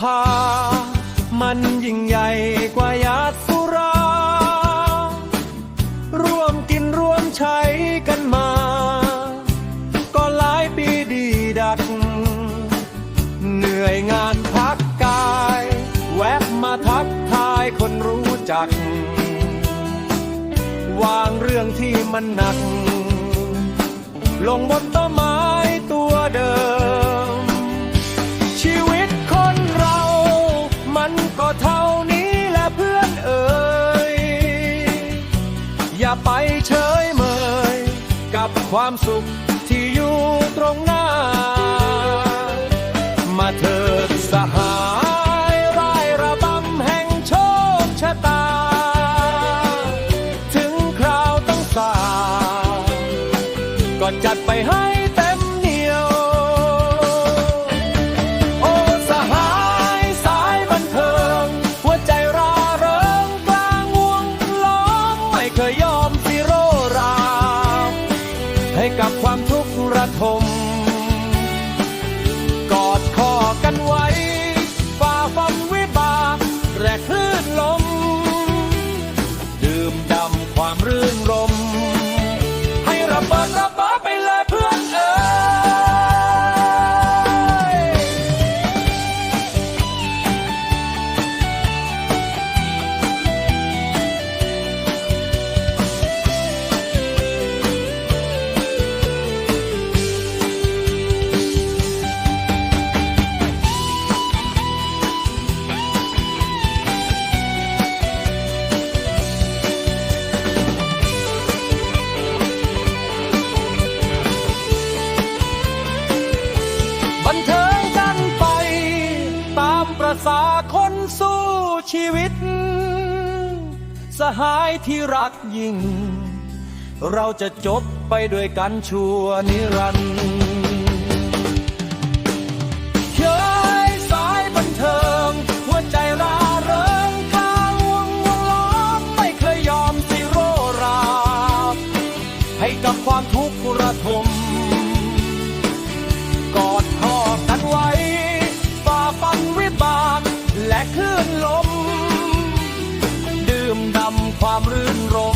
พามันยิ่งใหญ่กว่ายาสุรา ร่วมกินร่วมใช้กันมา ก็หลายปีดีดัก เหนื่อยงานพักกาย แวะมาทักทายคนรู้จัก วางเรื่องที่มันหนัก ลงบนต้นไม้ตัวเดิม อย่าไปเฉยเมย กับความสุขที่อยู่ตรงหน้า มาเถิดสหายรายระบำแห่งโชคชะตา ถึงคราวต้องสาก็จัดไปให้ ทุกข์ระทม ษาคนสู้ชีวิต สหายที่รักยิ่ง เราจะจบไปด้วยกันชั่วนิรันดร์ คลื่นลม ดื่มดำความรื่นรม